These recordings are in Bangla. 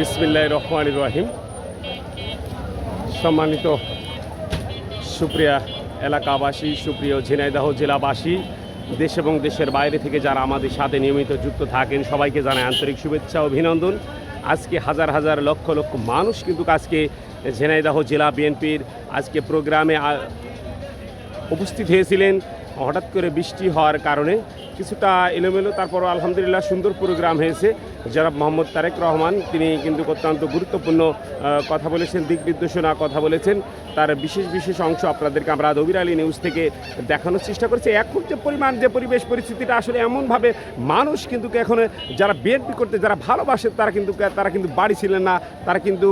বিসমিল্লাহ রহমান রহিম। সম্মানিত সুপ্রিয়া এলাকাবাসী, সুপ্রিয় ঝিনাইদহ জেলাবাসী, দেশ এবং দেশের বাইরে থেকে যারা আমাদের সাথে নিয়মিত যুক্ত থাকেন, সবাইকে জানায় আন্তরিক শুভেচ্ছা, অভিনন্দন। আজকে হাজার হাজার লক্ষ লক্ষ মানুষ কিন্তু আজকে ঝিনাইদহ জেলা বিএনপির আজকে প্রোগ্রামে উপস্থিত হয়েছিলেন। হঠাৎ করে বৃষ্টি হওয়ার কারণে কিছুটা এলোমেলো, তারপরও আলহামদুলিল্লাহ সুন্দর প্রোগ্রাম হয়েছে। যারা মোহাম্মদ তারেক রহমান, তিনি কিন্তু অত্যন্ত গুরুত্বপূর্ণ কথা বলেছেন, দিক নির্দেশনা, কথা বলেছেন। তার বিশেষ বিশেষ অংশ আপনাদেরকে আমরা দবির আলী নিউজ থেকে দেখানোর চেষ্টা করছি। এখন যে পরিমাণ, যে পরিবেশ পরিস্থিতিটা আসলে এমনভাবে মানুষ কিন্তু এখন, যারা বিএনপি করতে, যারা ভালোবাসে, তারা কিন্তু তারা কিন্তু বাড়ি ছিলেন না। তারা কিন্তু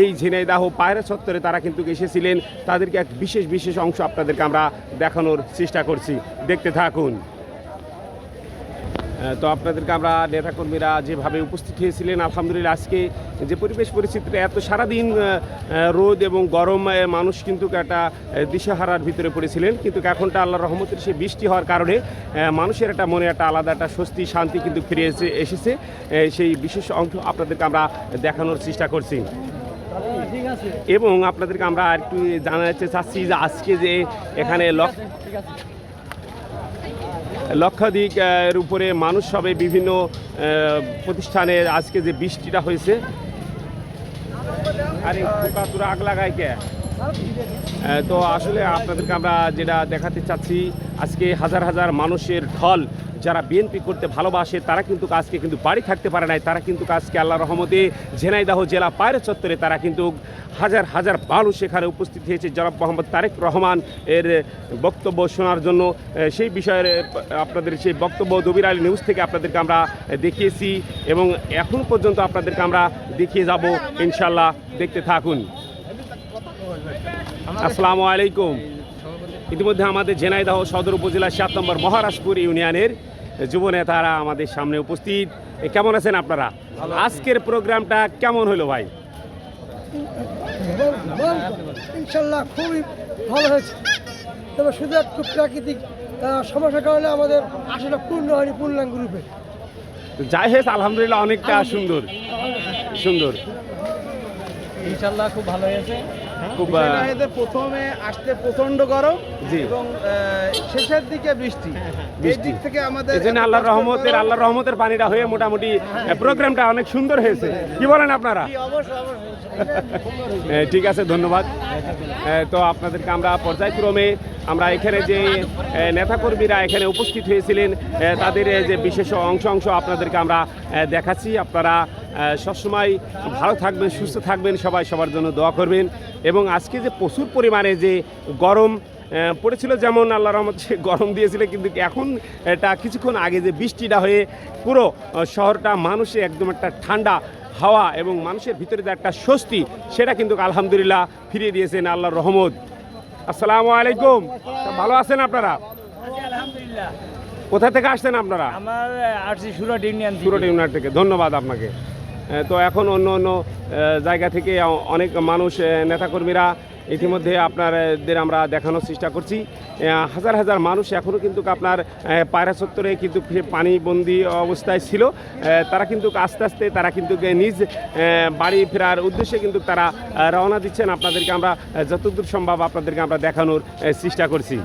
এই ঝিনাইদাহ পায়রা চত্বরে তারা কিন্তু এসেছিলেন। তাদেরকে এক বিশেষ বিশেষ অংশ আপনাদেরকে আমরা দেখানোর চেষ্টা করছি। দেখতে থাকুন। তো আপনাদেরকে আমরা নেতাকর্মীরা যেভাবে উপস্থিত হয়েছিলেন, আলহামদুলিল্লাহ আজকে যে পরিবেশ পরিস্থিতিটা এত সারাদিন রোদ এবং গরম মানুষ কিন্তু একটা দিশাহারার ভিতরে পড়েছিলেন। কিন্তু এখনটা আল্লাহ রহমতের সে বৃষ্টি হওয়ার কারণে মানুষের একটা মনে একটা আলাদা একটা স্বস্তি, শান্তি কিন্তু ফিরে এসে, এসেছে। সেই বিশেষ অংশ আপনাদেরকে আমরা দেখানোর চেষ্টা করছি। এবং আপনাদেরকে আমরা একটু জানাতে চাচ্ছি যে আজকে যে এখানে লক লক্ষাধিক এর উপরে মানুষ সবে বিভিন্ন প্রতিষ্ঠানে আজকে যে বৃষ্টিটা হয়েছে। আরে আগ লাগায় কে? তো আসলে আপনাদেরকে আমরা যেটা দেখাতে চাচ্ছি আজকে হাজার হাজার মানুষের ঢল যারা বিএনপি করতে ভালোবাসে, তারা কিন্তু আজকে কিন্তু বাড়ি থাকতে পারে নাই। তারা কিন্তু আজকে আল্লাহ রহমতে ঝেনাইদাহ জেলা পায়রা চত্বরে তারা কিন্তু হাজার হাজার মানুষ এখানে উপস্থিত হয়েছে। জনাব মোহাম্মদ তারেক রহমান এর বক্তব্য শোনার জন্য সেই বিষয়ের আপনাদের সেই বক্তব্য দবির আলী নিউজ থেকে আপনাদেরকে আমরা দেখিয়েছি এবং এখন পর্যন্ত আপনাদেরকে আমরা দেখিয়ে যাব। ইনশাল্লাহ দেখতে থাকুন। আসসালামু আলাইকুম। ইতিমধ্যে আমাদের ঝেনাইদহ সদর উপজেলার সাত নম্বর মহারাজপুর ইউনিয়নের যুব নেতারা আমাদের সামনে উপস্থিত। কেমন আছেন আপনারা? আজকের প্রোগ্রামটা কেমন হলো ভাই? ইনশাল্লাহ খুবই ভালো হয়েছে। তবে শুধু একটু প্রাকৃতিক সমস্যার কারণে আমাদের আশাটা পূর্ণ হয়নি পূর্ণাঙ্গ রূপে। যাই হোক আলহামদুলিল্লাহ অনেকটা সুন্দর। সুন্দর। ইনশাল্লাহ খুব ভালো হয়েছে। খুব প্রথমে আসতে প্রচণ্ড গরম এবং শেষের দিকে বৃষ্টি। বৃষ্টি। থেকে আমাদের আল্লাহর রহমতের আল্লাহর রহমতের পানিটা হয়ে মোটামুটি প্রোগ্রামটা অনেক সুন্দর হয়েছে। কি বলেন আপনারা? ঠিক আছে ধন্যবাদ। তো আপনাদেরকে আমরা পর্যায়ক্রমে আমরা এখানে যে নেতাকর্মীরা এখানে উপস্থিত হয়েছিলেন তাদের যে বিশেষ অংশ অংশ আপনাদেরকে আমরা দেখাচ্ছি। আপনারা সবসময় ভালো থাকবেন সুস্থ থাকবেন সবাই সবার জন্য দোয়া করবেন। এবং আজকে যে প্রচুর পরিমাণে যে গরম পড়েছিল যেমন আল্লাহ রহমত সে গরম দিয়েছিল কিন্তু এখন এটা কিছুক্ষণ আগে যে বৃষ্টিটা হয়ে পুরো শহরটা মানুষে একদম একটা ঠান্ডা হাওয়া এবং মানুষের ভিতরে যে একটা স্বস্তি সেটা কিন্তু আলহামদুলিল্লাহ ফিরিয়ে দিয়েছেন আল্লাহর রহমত। আসসালামু আলাইকুম। ভালো আছেন আপনারা? আলহামদুলিল্লাহ। কোথা থেকে আসছেন আপনারা? আমার RC Surat union Surat unit থেকে। ধন্যবাদ আপনাকে। তো এখন অন্য অন্য জায়গা থেকে অনেক মানুষ নেতাকর্মীরা ইতিমধ্যে আপনাদের আমরা দেখানোর চেষ্টা করছি। হাজার হাজার মানুষ এখনও কিন্তু আপনার পায়রা চত্বরে কিন্তু পানিবন্দি অবস্থায় ছিল। তারা কিন্তু আস্তে আস্তে, তারা কিন্তু নিজ বাড়ি ফেরার উদ্দেশ্যে কিন্তু তারা রওনা দিচ্ছেন। আপনাদেরকে আমরা যতদূর সম্ভব আপনাদেরকে আমরা দেখানোর চেষ্টা করছি।